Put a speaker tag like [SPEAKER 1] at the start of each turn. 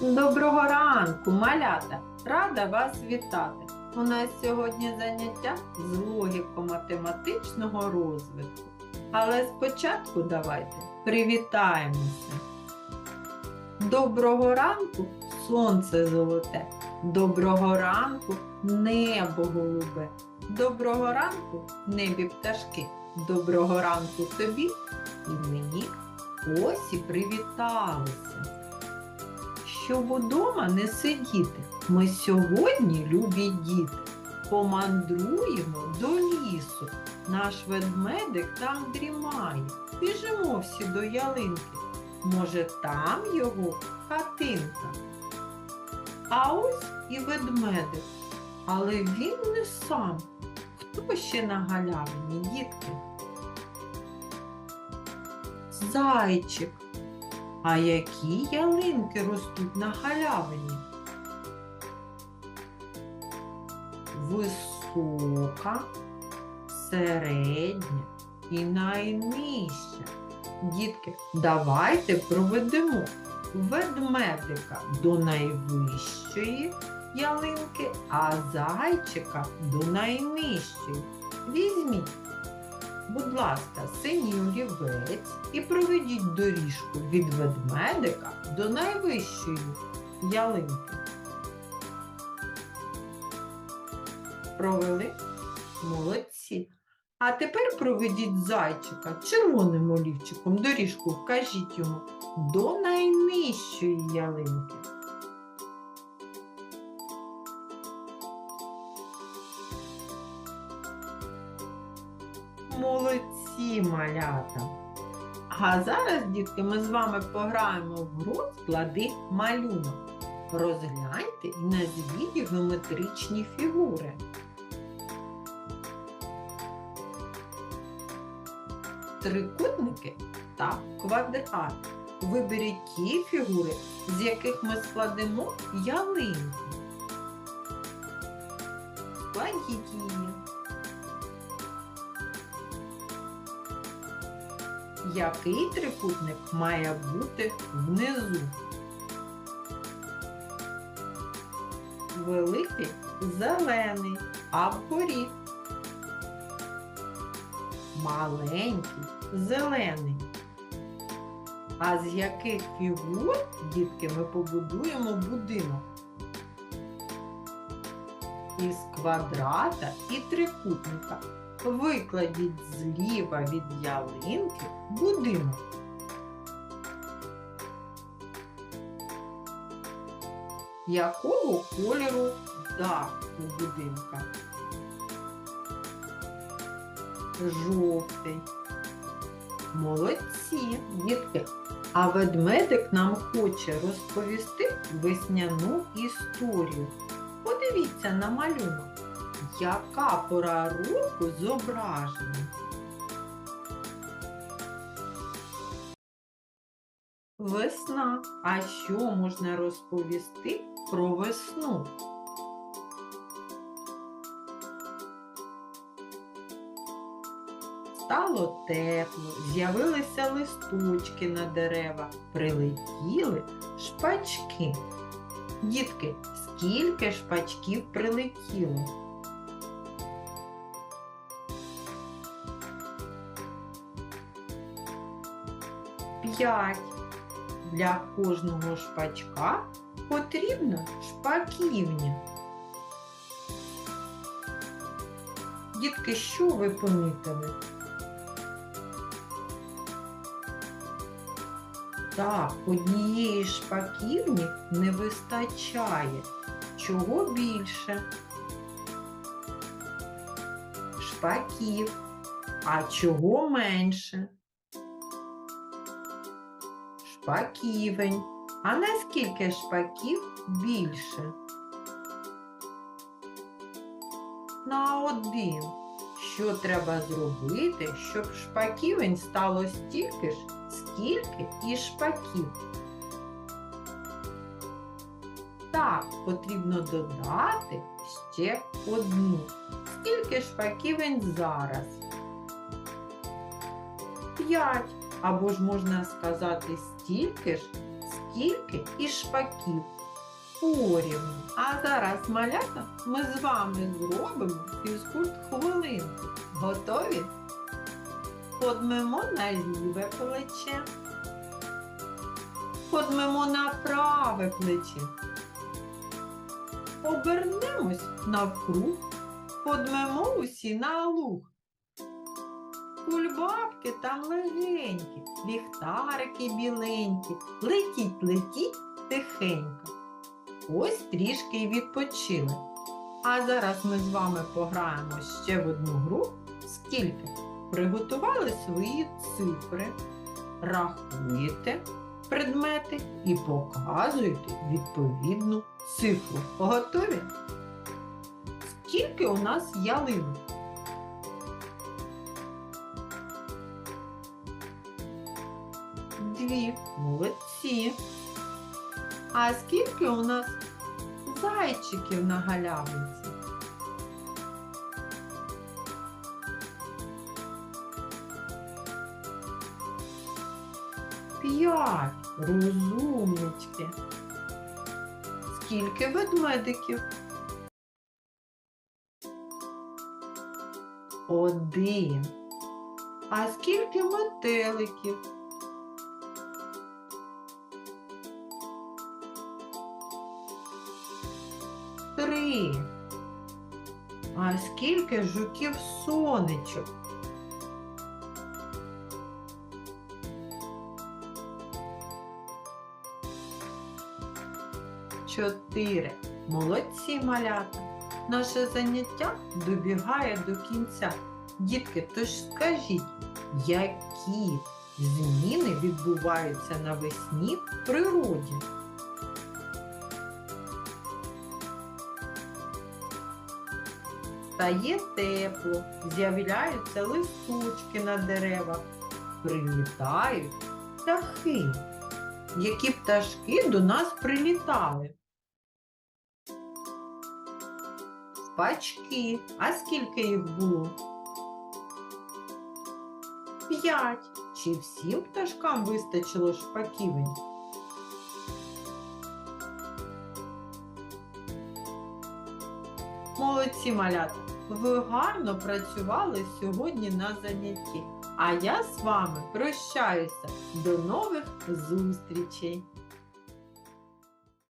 [SPEAKER 1] Доброго ранку, малята! Рада вас вітати! У нас сьогодні заняття з логіко-математичного розвитку. Але спочатку давайте привітаємося. Доброго ранку, сонце золоте. Доброго ранку, небо голубе. Доброго ранку, небі пташки. Доброго ранку тобі і мені. Ось і привіталися щоб удома не сидіти. Ми сьогодні, любі діти, помандруємо до лісу. Наш ведмедик там дрімає. Біжимо всі до ялинки. Може, там його хатинка. А ось і ведмедик. Але він не сам. Хто ще на галявині, дітки? Зайчик. А які ялинки ростуть на галявині? Висока, середня і найнижча. Дітки, давайте проведемо ведмедика до найвищої ялинки, а зайчика до найнижчої. Візьміть Будь ласка, синій олівець і проведіть доріжку від ведмедика до найвищої ялинки. Провели? Молодці. А тепер проведіть зайчика червоним олівчиком доріжку, вкажіть йому до найнижчої ялинки. Молодці, малята! А зараз, дітки, ми з вами пограємо в гру склади малюнок. Розгляньте і назвіть геометричні фігури. Трикутники та квадрат. Виберіть ті фігури, з яких ми складемо ялинку. Складіть її. Який трикутник має бути внизу? Великий зелений, а вгорі. Маленький зелений. А з яких фігур, дітки, ми побудуємо будинок? Із квадрата і трикутника. Викладіть зліва від ялинки будинок. Якого кольору дах у будинка? Жовтий. Молодці, дітки. А ведмедик нам хоче розповісти весняну історію. Подивіться на малюнок. Яка пора року зображена? Весна. А що можна розповісти про весну? Стало тепло, з'явилися листочки на дерева, прилетіли шпачки. Дітки, скільки шпачків прилетіло? П'ять. Для кожного шпачка потрібна шпаківня. Дітки, що ви помітили? Так, однієї шпаківні не вистачає. Чого більше? Шпаків. А чого менше? Шпаківень. А наскільки шпаків більше? На один. Що треба зробити, щоб шпаківень стало стільки ж, скільки і шпаків? Так, потрібно додати ще одну. Скільки шпаківень зараз? П'ять. Або ж можна сказати стільки ж, скільки і шпаків порівну. А зараз, малята, ми з вами зробимо фізкульт хвилинку. Готові? Подмемо на ліве плече. Подмемо на праве плече. Обернемось навкруг, подмемо усі на луг. Кульбабки там легенькі, ліхтарики біленькі, летіть, летіть тихенько. Ось трішки й відпочили. А зараз ми з вами пограємо ще в одну гру. Скільки? Приготували свої цифри, рахуєте предмети і показуєте відповідну цифру. Готові? Скільки у нас ялинок? Дві. Молодці. А скільки у нас зайчиків на галявинці? П'ять. Розумнички. Скільки ведмедиків? Один. А скільки метеликів? Три. А скільки жуків сонечок? Чотири. Молодці малята. Наше заняття добігає до кінця. Дітки, тож скажіть, які зміни відбуваються навесні в природі? Стає тепло, з'являються листочки на деревах, прилітають птахи. Які пташки до нас прилітали? Пачки. А скільки їх було? П'ять. Чи всім пташкам вистачило шпаківень? Молодці малята! Ви гарно працювали сьогодні на занятті. А я з вами прощаюся. До нових зустрічей!